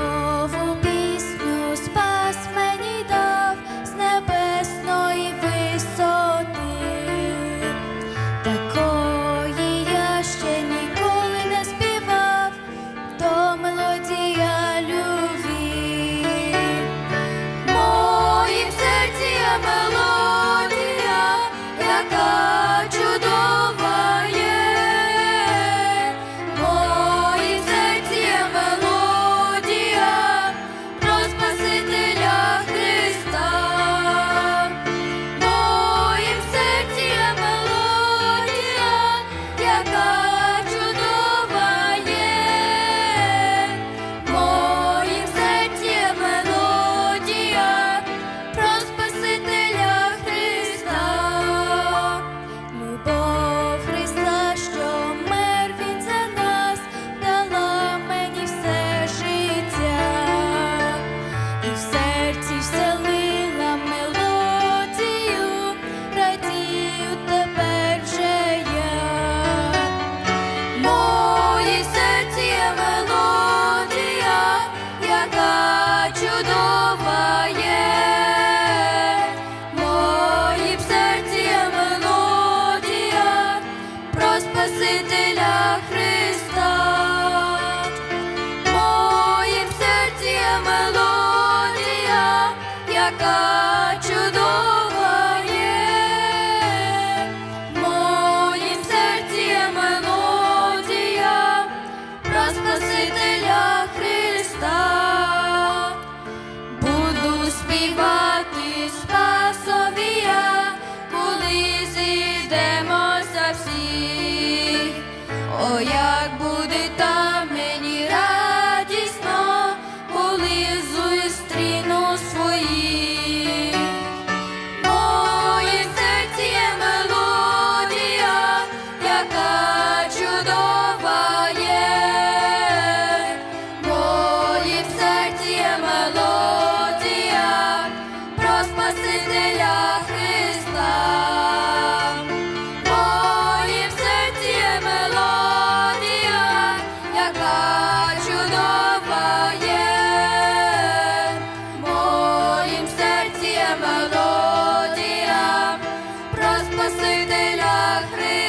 more. Спасителя коли Спасителя Христа.